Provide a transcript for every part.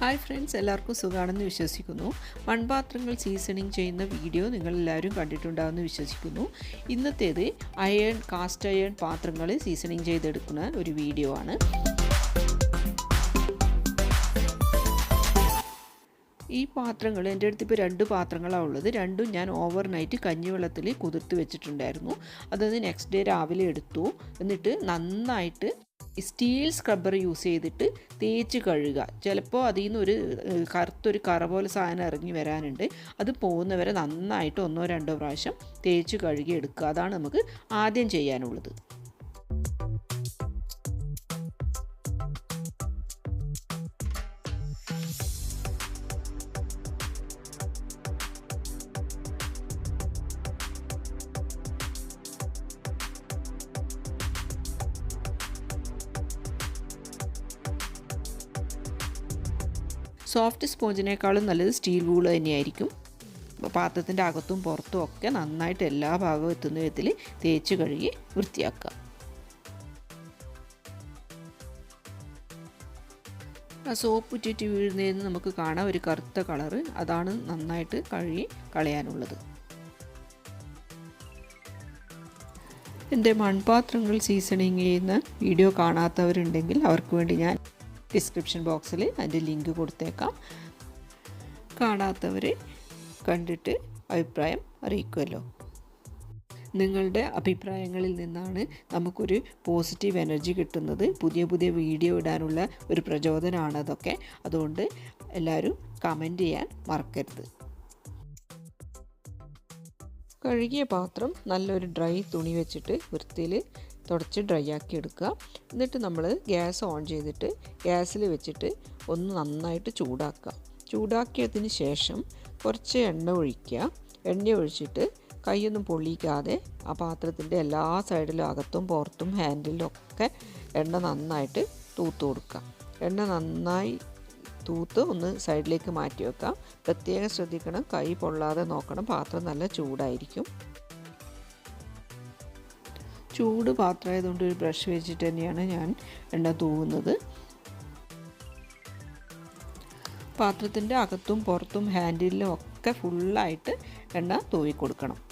Hi friends എല്ലാവർക്കും സുഖമാണെന്ന് വിശ്വസിക്കുന്നു. മൺപാത്രങ്ങൾ സീസണിങ് ചെയ്യുന്ന വീഡിയോ നിങ്ങൾ എല്ലാവരും കണ്ടിട്ടുണ്ടാകുമെന്ന് വിശ്വസിക്കുന്നു. ഇന്നത്തേത് അയൺ കാസ്റ്റ് അയൺ പാത്രങ്ങൾ സീസണിങ് ചെയ്തെടുക്കുന്ന ഒരു വീഡിയോ ആണ്. ഈ പാത്രങ്ങൾ എന്റെ അടുത്ത് ഇപ്പോൾ രണ്ട് പാത്രങ്ങളാണ് ഉള്ളത്. രണ്ടും ഞാൻ ഓവർ നൈറ്റ് കഞ്ഞിവെള്ളത്തിൽ കുതിർത്ത് വെച്ചിട്ടുണ്ടായിരുന്നു. അതൊന്ന് നെക്സ്റ്റ് ഡേ രാവിലെ എടുത്തു. എന്നിട്ട് നന്നായിട്ട് സ്റ്റീൽ സ്ക്രബ്ബർ യൂസ് ചെയ്തിട്ട് തേച്ച് കഴുകുക. ചിലപ്പോൾ അതിൽ നിന്ന് ഒരു കറുത്തൊരു കറ പോലെ സാധനം ഇറങ്ങി വരാനുണ്ട്. അത് പോകുന്നവരെ നന്നായിട്ട് ഒന്നോ രണ്ടോ പ്രാവശ്യം തേച്ച് കഴുകി എടുക്കുക. അതാണ് നമുക്ക് ആദ്യം ചെയ്യാനുള്ളത്. സോഫ്റ്റ് സ്പോഞ്ചിനേക്കാളും നല്ലത് സ്റ്റീൽ വൂൾ തന്നെയായിരിക്കും. പാത്രത്തിന്റെ അകത്തും പുറത്തും ഒക്കെ നന്നായിട്ട് എല്ലാ ഭാഗവും എത്തുന്ന വിധത്തിൽ തേച്ച് കഴുകി വൃത്തിയാക്കുക. ആ സോപ്പ് ഉറ്റിട്ട് വീഴുന്നതിന് നമുക്ക് കാണാം ഒരു കറുത്ത കളറ് അതാണ് നന്നായിട്ട് കഴുകി കളയാനുള്ളത്. എന്റെ മൺപാത്രങ്ങൾ സീസണിങ് ചെയ്യുന്ന വീഡിയോ കാണാത്തവരുണ്ടെങ്കിൽ അവർക്ക് വേണ്ടി ഞാൻ ഡിസ്ക്രിപ്ഷൻ ബോക്സിൽ അതിന്റെ ലിങ്ക് കൊടുത്തേക്കാം. കാണാത്തവർ കണ്ടിട്ട് അഭിപ്രായം അറിയിക്കുമല്ലോ നിങ്ങളുടെ അഭിപ്രായങ്ങളിൽ നിന്നാണ് നമുക്കൊരു പോസിറ്റീവ് എനർജി കിട്ടുന്നത്. പുതിയ പുതിയ വീഡിയോ ഇടാനുള്ള ഒരു പ്രചോദനമാണ് അതൊക്കെ. അതുകൊണ്ട് എല്ലാവരും കമന്റ് ചെയ്യാൻ മറക്കരുത്. കഴുകിയ പാത്രം നല്ലൊരു ഡ്രൈ തുണി വെച്ചിട്ട് വൃത്തിയിൽ തുടച്ച് ഡ്രൈ ആക്കി എടുക്കുക. എന്നിട്ട് നമ്മൾ ഗ്യാസ് ഓൺ ചെയ്തിട്ട് ഗ്യാസിൽ വെച്ചിട്ട് ഒന്ന് നന്നായിട്ട് ചൂടാക്കുക. ചൂടാക്കിയതിന് ശേഷം കുറച്ച് എണ്ണ ഒഴിക്കുക. എണ്ണ ഒഴിച്ചിട്ട് കൈയൊന്നും പൊള്ളിക്കാതെ ആ പാത്രത്തിന്റെ എല്ലാ സൈഡിലും അകത്തും പുറത്തും ഹാൻഡിലും ഒക്കെ എണ്ണ നന്നായിട്ട് തൂത്ത് കൊടുക്കുക. എണ്ണ നന്നായി തൂത്ത് ഒന്ന് സൈഡിലേക്ക് മാറ്റി വെക്കാം. പ്രത്യേകം ശ്രദ്ധിക്കണം. കൈ പൊള്ളാതെ നോക്കണം. പാത്രം നല്ല ചൂടായിരിക്കും. ചൂട് പാത്രമായതുകൊണ്ട് ഒരു ബ്രഷ് വെച്ചിട്ട് തന്നെയാണ് ഞാൻ എണ്ണ തൂവുന്നത്. പാത്രത്തിന്റെ അകത്തും പുറത്തും ഹാൻഡിലും ഒക്കെ ഫുള്ളായിട്ട് എണ്ണ തൂവി കൊടുക്കണം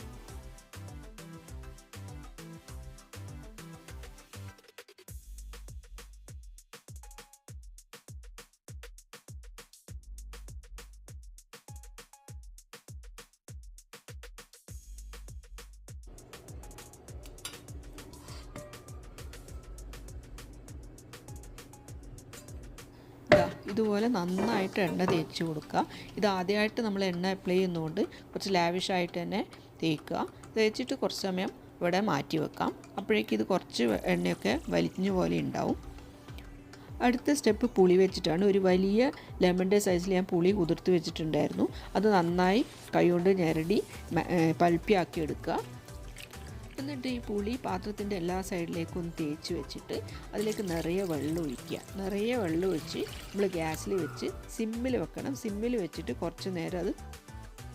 ഇതുപോലെ നന്നായിട്ട് എണ്ണ തേച്ച് കൊടുക്കുക. ഇത് ആദ്യമായിട്ട് നമ്മൾ എണ്ണ അപ്ലൈ ചെയ്യുന്നതുകൊണ്ട് കുറച്ച് ലാവിഷായിട്ട് തന്നെ തേക്കുക. തേച്ചിട്ട് കുറച്ച് സമയം ഇവിടെ മാറ്റി വെക്കാം. അപ്പോഴേക്കും ഇത് കുറച്ച് എണ്ണയൊക്കെ വലിഞ്ഞ പോലെ ഉണ്ടാവും. അടുത്ത സ്റ്റെപ്പ് പുളി വെച്ചിട്ടാണ്. ഒരു വലിയ ലെമണിന്റെ സൈസിൽ ഞാൻ പുളി കുതിർത്ത് വെച്ചിട്ടുണ്ടായിരുന്നു. അത് നന്നായി കൈകൊണ്ട് ഞെരടി പൾപ്പിയാക്കി എടുക്കുക. എന്നിട്ട് ഈ പുളി പാത്രത്തിന്റെ എല്ലാ സൈഡിലേക്കും ഒന്ന് തേച്ച് വെച്ചിട്ട് അതിലേക്ക് നിറയെ വെള്ളം ഒഴിക്കുക. നിറയെ വെള്ളം ഒഴിച്ച് നമ്മൾ ഗ്യാസിൽ വെച്ച് സിമ്മിൽ വെക്കണം. സിമ്മിൽ വെച്ചിട്ട് കുറച്ച് നേരം അത്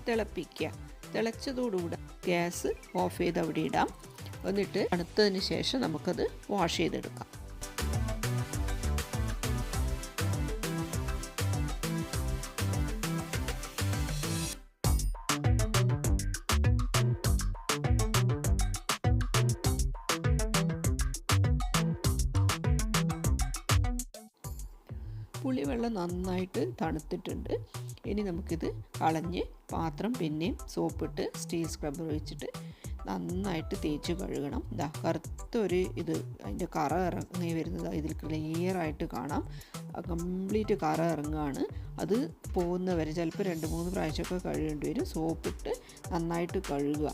തിളപ്പിക്കുക. തിളച്ചതോടുകൂടെ ഗ്യാസ് ഓഫ് ചെയ്ത് അവിടെ ഇടാം. എന്നിട്ട് തണുത്തതിന് ശേഷം നമുക്കത് വാഷ് ചെയ്തെടുക്കാം. പുളിവെള്ളം നന്നായിട്ട് തണുത്തിട്ടുണ്ട്. ഇനി നമുക്കിത് കളഞ്ഞ് പാത്രം പിന്നെയും സോപ്പിട്ട് സ്റ്റീൽ സ്ക്രബ്ബർ വെച്ചിട്ട് നന്നായിട്ട് തേച്ച് കഴുകണം. ഇതാ കറുത്തൊരു ഇത് അതിന്റെ കറ ഇറങ്ങി വരുന്നത് ഇതിൽ ക്ലിയർ ആയിട്ട് കാണാം. കംപ്ലീറ്റ് കറ ഇറങ്ങുകയാണ് അത് പോകുന്നവരെ ചിലപ്പോൾ രണ്ട് മൂന്ന് പ്രാവശ്യമൊക്കെ കഴുകേണ്ടി വരും. സോപ്പിട്ട് നന്നായിട്ട് കഴുകുക.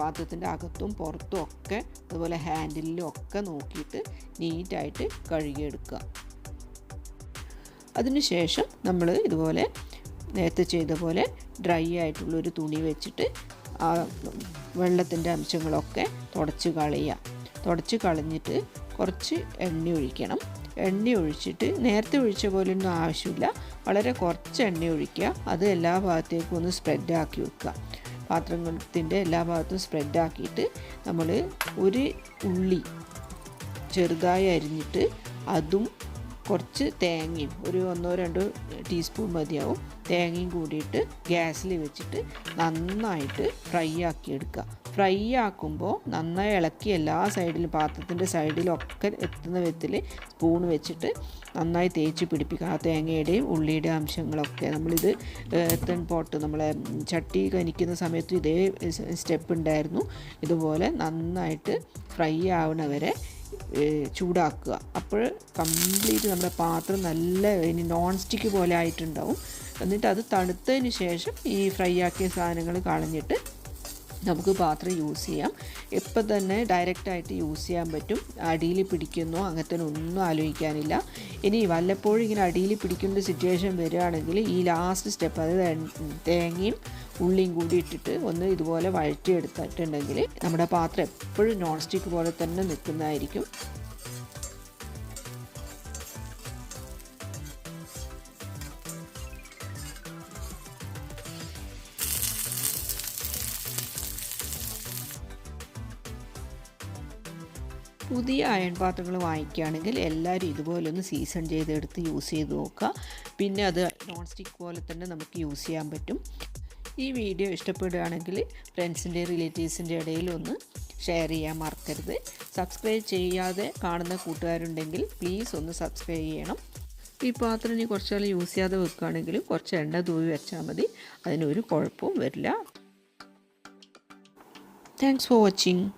പാത്രത്തിന്റെ അകത്തും പുറത്തും ഒക്കെ അതുപോലെ ഹാൻഡിലും ഒക്കെ നോക്കിയിട്ട് നീറ്റായിട്ട് കഴുകിയെടുക്കുക. അതിനുശേഷം നമ്മൾ ഇതുപോലെ നേരത്തെ ചെയ്ത പോലെ ഡ്രൈ ആയിട്ടുള്ളൊരു തുണി വെച്ചിട്ട് ആ വെള്ളത്തിന്റെ അംശങ്ങളൊക്കെ തുടച്ച് കളയുക. തുടച്ച് കളഞ്ഞിട്ട് കുറച്ച് എണ്ണ ഒഴിക്കണം. എണ്ണ ഒഴിച്ചിട്ട് നേരത്തെ ഒഴിച്ച പോലെയൊന്നും ആവശ്യമില്ല. വളരെ കുറച്ച് എണ്ണ ഒഴിക്കുക. അത് എല്ലാ ഭാഗത്തേക്കും ഒന്ന് സ്പ്രെഡ് ആക്കി വെക്കുക. പാത്രത്തിന്റെ എല്ലാ ഭാഗത്തും സ്പ്രെഡ് ആക്കിയിട്ട് നമ്മൾ ഒരു ഉള്ളി ചെറുതായി അരിഞ്ഞിട്ട് അതും കുറച്ച് തേങ്ങയും ഒരു ഒന്നോ രണ്ടോ ടീസ്പൂൺ മതിയാവും. തേങ്ങയും കൂടിയിട്ട് ഗ്യാസിൽ വെച്ചിട്ട് നന്നായിട്ട് ഫ്രൈ ആക്കി എടുക്കുക ഫ്രൈ ആക്കുമ്പോൾ നന്നായി ഇളക്കി എല്ലാ സൈഡിലും പാത്രത്തിന്റെ സൈഡിലൊക്കെ എത്തുന്ന വിധത്തിൽ സ്പൂൺ വെച്ചിട്ട് നന്നായി തേച്ച് പിടിപ്പിക്കുക. ആ തേങ്ങയുടെയും ഉള്ളിയുടെ അംശങ്ങളൊക്കെ നമ്മളിത് എത്തൻ പോട്ട് നമ്മളെ ചട്ടി കനിക്കുന്ന സമയത്ത് ഇതേ സ്റ്റെപ്പ് ഉണ്ടായിരുന്നു. ഇതുപോലെ നന്നായിട്ട് ഫ്രൈ ആവണവരെ ചൂടാക്കുക. അപ്പോൾ കംപ്ലീറ്റ് നമ്മുടെ പാത്രം നല്ല ഇനി നോൺ സ്റ്റിക്ക് പോലെ ആയിട്ടുണ്ടാവും. എന്നിട്ട് അത് തണുത്തതിന് ശേഷം ഈ ഫ്രൈ ആക്കിയ സാധനങ്ങൾ കളഞ്ഞിട്ട് നമുക്ക് പാത്രം യൂസ് ചെയ്യാം. ഇപ്പം തന്നെ ഡയറക്റ്റായിട്ട് യൂസ് ചെയ്യാൻ പറ്റും അടിയിൽ പിടിക്കുന്നു അങ്ങനത്തെ ഒന്നും ആലോചിക്കാനില്ല. ഇനി വല്ലപ്പോഴും ഇങ്ങനെ അടിയിൽ പിടിക്കുന്ന സിറ്റുവേഷൻ വരികയാണെങ്കിൽ ഈ ലാസ്റ്റ് സ്റ്റെപ്പ് അതായത് തേങ്ങയും ഉള്ളിയും കൂടി ഇട്ടിട്ട് ഒന്ന് ഇതുപോലെ വഴറ്റിയെടുത്തിട്ടുണ്ടെങ്കിൽ നമ്മുടെ പാത്രം എപ്പോഴും നോൺ സ്റ്റിക്ക് പോലെ തന്നെ നിൽക്കുന്നതായിരിക്കും. പുതിയ അയൺ പാത്രങ്ങൾ വാങ്ങിക്കുകയാണെങ്കിൽ എല്ലാവരും ഇതുപോലെ ഒന്ന് സീസൺ ചെയ്തെടുത്ത് യൂസ് ചെയ്ത് നോക്കുക. പിന്നെ അത് നോൺ സ്റ്റിക്ക് പോലെ തന്നെ നമുക്ക് യൂസ് ചെയ്യാൻ പറ്റും. ഈ വീഡിയോ ഇഷ്ടപ്പെടുകയാണെങ്കിൽ ഫ്രണ്ട്സിന്റെ റിലേറ്റീവ്സിന്റെ ഇടയിൽ ഒന്ന് ഷെയർ ചെയ്യാൻ മറക്കരുത്. സബ്സ്ക്രൈബ് ചെയ്യാതെ കാണുന്ന കൂട്ടുകാരുണ്ടെങ്കിൽ പ്ലീസ് ഒന്ന് സബ്സ്ക്രൈബ് ചെയ്യണം. ഈ പാത്രം ഇനി കുറച്ചാൾ യൂസ് ചെയ്യാതെ വെക്കുകയാണെങ്കിൽ കുറച്ച് എണ്ണ തൂവി വെച്ചാൽ മതി. അതിനൊരു കുഴപ്പവും വരില്ല. Thanks for watching